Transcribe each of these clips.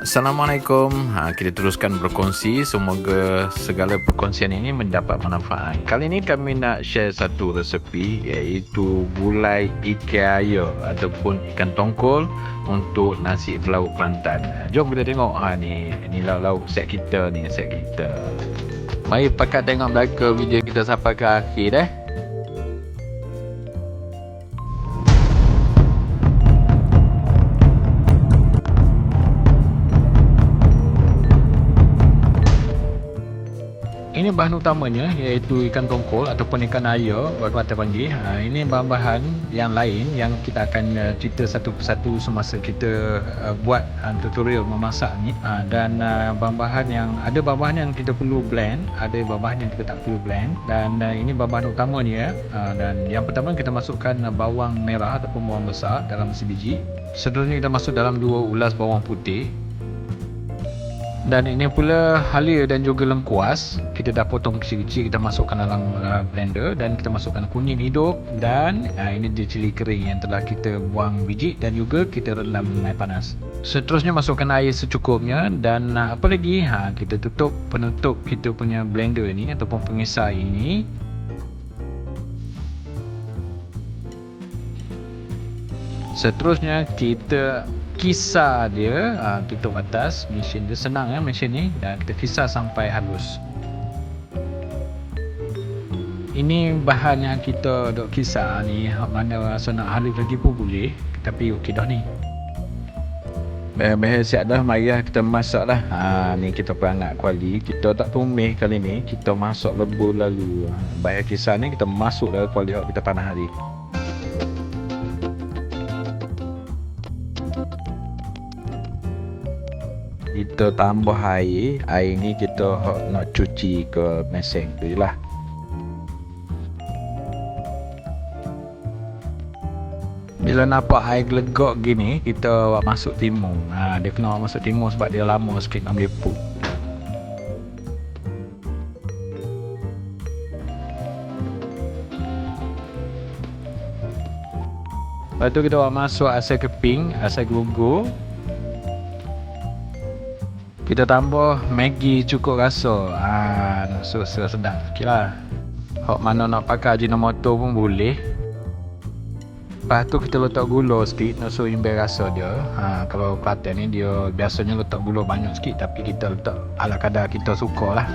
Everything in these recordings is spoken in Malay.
Assalamualaikum. Ha, kita teruskan berkongsi. Semoga segala perkongsian ini mendapat manfaat. Kali ini kami nak share satu resepi iaitu gulai ikan air ataupun ikan tongkol untuk nasi lauk Kelantan. Jom kita tengok. Ha ni ni lauk-lauk set kita ni, set kita. Mari pakat tengok belaka video kita sampai ke akhir eh. Bahan utamanya iaitu ikan tongkol ataupun ikan air orang kata panggil. Ha, ini bahan-bahan yang lain yang kita akan uh, cerita satu persatu semasa kita uh, buat uh, tutorial memasak ni. Ha, dan uh, bahan-bahan yang ada bahan-bahan yang kita perlu blend, ada bahan-bahan yang kita tak perlu blend dan uh, ini bahan-bahan utamanya. Ha, dan yang pertama kita masukkan uh, bawang merah ataupun bawang besar dalam sebiji. Seterusnya kita masuk dalam dua ulas bawang putih dan ini pula halia dan juga lengkuas. Kita dah potong kecil-kecil kita masukkan dalam uh, blender dan kita masukkan kuning hidup. Dan uh, ini dia cili kering yang telah kita buang biji dan juga kita rendam air panas. Seterusnya masukkan air secukupnya dan uh, apa lagi? Ha, kita tutup penutup kita punya blender ni ataupun pengisar ini. Seterusnya kita kisar dia uh, tutup atas mesin dia senang ya mesin ni dan kita kisar sampai halus. Ini bahan yang kita dok kisar ni mana rasa nak halus lagi pun boleh tapi okey dah ni. Behel siap dah, mari lah kita masak lah. Ha, Ni kita perangat kuali. Kita tak tumis kali ni Kita masak lebur lalu. Bayar kisar ni kita masuk dah kuali kita tanah hari kita tambah air air ni kita nak cuci ke mesin tu je lah. Bila nampak air gelegok gini kita masuk timun. Ha, dia kena masuk timun sebab dia lama sikit nak meliput Lepas tu kita masuk asal keping, asal gugur kita tambah Maggi cukup rasa. Ah nak susu sedap. Sikit lah. Hok mana nak pakai ajinomoto pun boleh. Lepas tu kita letak gula sikit nak so imbai rasa dia. Ha, kalau Kelantan ni dia biasanya letak gula banyak sikit tapi kita letak ala kadar kita suka lah.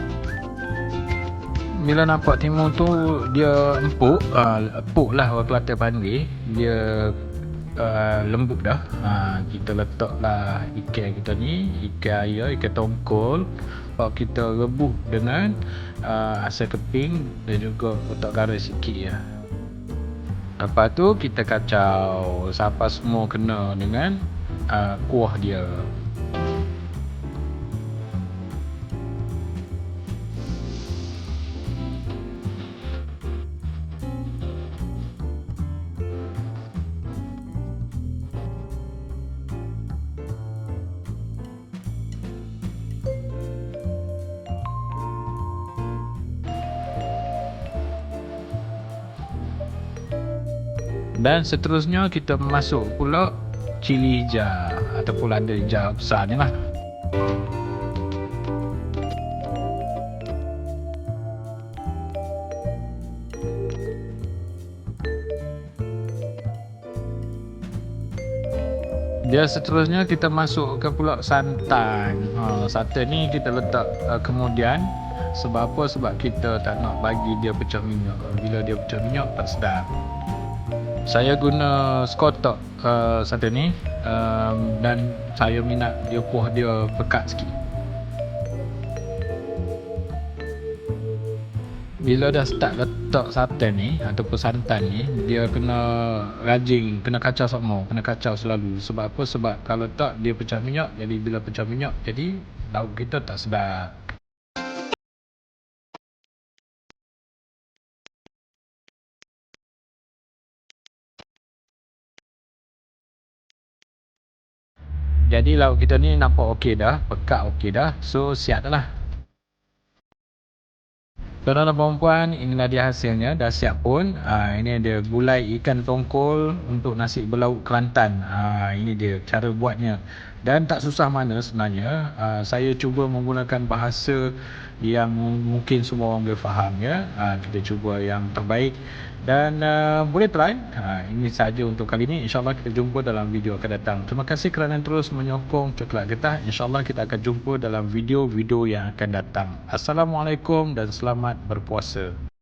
Bila nampak timun tu dia empuk uh, empuk lah orang Kelantan panggil. Dia uh, lembut dah. Ha, kita letaklah ikan kita ni ikan air ikan tongkol. Bawa kita rebus dengan uh, asal keping dan juga letak garam sikit ya. lepas tu kita kacau. Sampai semua kena dengan uh, kuah dia dan seterusnya kita masuk pula cili hijau ataupun lada hijau besar ni lah. Dia seterusnya kita masuk ke pula santan. Ha, santan ni kita letak uh, kemudian sebab apa? Sebab kita tak nak bagi dia pecah minyak. Bila dia pecah minyak tak sedap saya guna skotok uh, satu ni um, dan saya minat dia kuah dia pekat sikit. Bila dah start letak santan ni ataupun santan ni dia kena rajin kena kacau semua kena kacau selalu. Sebab apa? Sebab kalau tak dia pecah minyak jadi bila pecah minyak jadi lauk kita tak sedap Jadi lauk kita ni nampak okey dah, pekat okey dah. So siap dah lah. Tuan-tuan dan puan inilah dia hasilnya. Dah siap pun. Ha, ini ada gulai ikan tongkol untuk nasi berlauk Kelantan. Ha, ini dia cara buatnya. Dan tak susah mana sebenarnya. Ha, saya cuba menggunakan bahasa yang mungkin semua orang boleh faham. Ya. Ha, kita cuba yang terbaik. Dan uh, boleh try. Ha, ini saja untuk kali ini. InsyaAllah kita jumpa dalam video akan datang. Terima kasih kerana terus menyokong Coklat Getah. InsyaAllah kita akan jumpa dalam video-video yang akan datang. Assalamualaikum dan selamat berpuasa.